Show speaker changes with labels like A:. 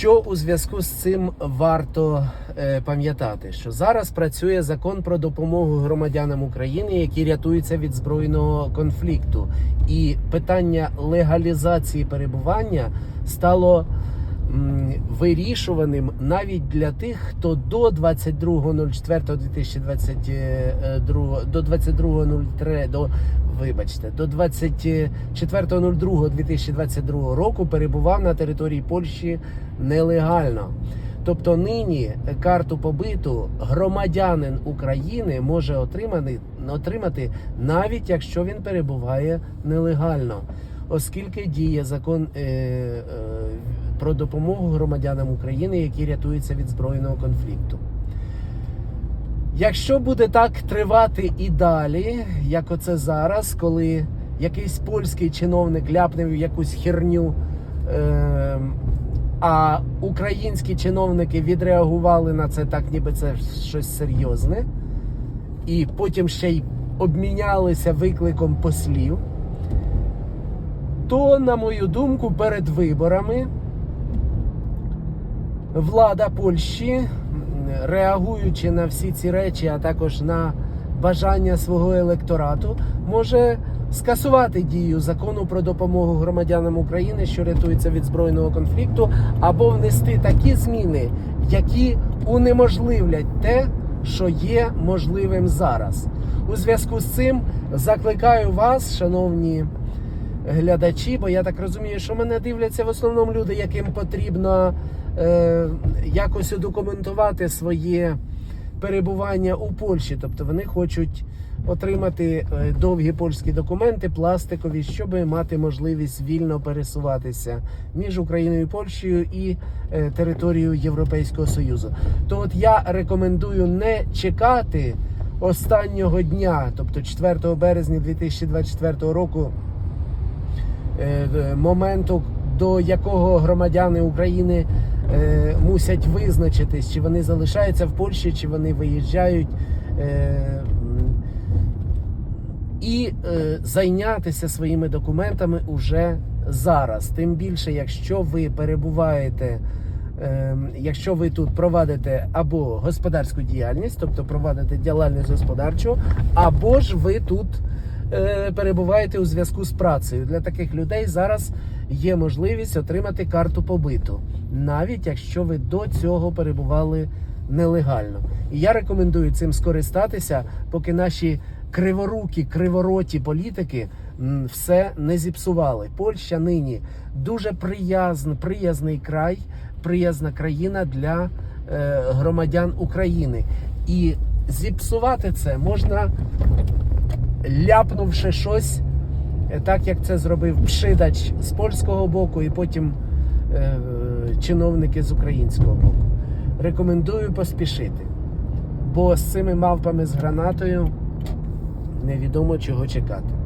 A: Що у зв'язку з цим варто е, пам'ятати? Що зараз працює закон про допомогу громадянам України, які рятуються від збройного конфлікту, і питання легалізації перебування стало вирішуваним навіть для тих, хто до 22.04.2022 до 22.03 до вибачте до 24.02.2022 року перебував на території Польщі нелегально. Тобто нині карту побиту громадянин України може отримати, отримати навіть якщо він перебуває нелегально, оскільки діє закон е, е, про допомогу громадянам України, які рятуються від збройного конфлікту. Якщо буде так тривати і далі, як оце зараз, коли якийсь польський чиновник ляпне в якусь херню, е, а українські чиновники відреагували на це так, ніби це щось серйозне, і потім ще й обмінялися викликом послів, то, на мою думку, перед виборами влада Польщі, реагуючи на всі ці речі, а також на бажання свого електорату, може скасувати дію закону про допомогу громадянам України, що рятуються від збройного конфлікту, або внести такі зміни, які унеможливлять те, що є можливим зараз. У зв'язку з цим закликаю вас, шановні глядачі, бо я так розумію, що мене дивляться в основному люди, яким потрібно е, якось удокументувати своє перебування у Польщі. Тобто вони хочуть отримати е, довгі польські документи, пластикові, щоб мати можливість вільно пересуватися між Україною і Польщею і е, територією Європейського Союзу. То от я рекомендую не чекати останнього дня, тобто 4 березня 2024 року моменту, до якого громадяни України е, мусять визначитись, чи вони залишаються в Польщі, чи вони виїжджають. Е, і е, зайнятися своїми документами уже зараз. Тим більше, якщо ви перебуваєте, е, якщо ви тут провадите або господарську діяльність, тобто провадите діяльність господарчу, або ж ви тут е, перебуваєте у зв'язку з працею. Для таких людей зараз є можливість отримати карту побиту, навіть якщо ви до цього перебували нелегально. І я рекомендую цим скористатися, поки наші криворукі, кривороті політики все не зіпсували. Польща нині дуже приязн, приязний край, приязна країна для е, громадян України. І зіпсувати це можна ляпнувши щось, е, так як це зробив пшидач з польського боку, і потім е, чиновники з українського боку. Рекомендую поспішити, бо з цими мавпами з гранатою невідомо чого чекати.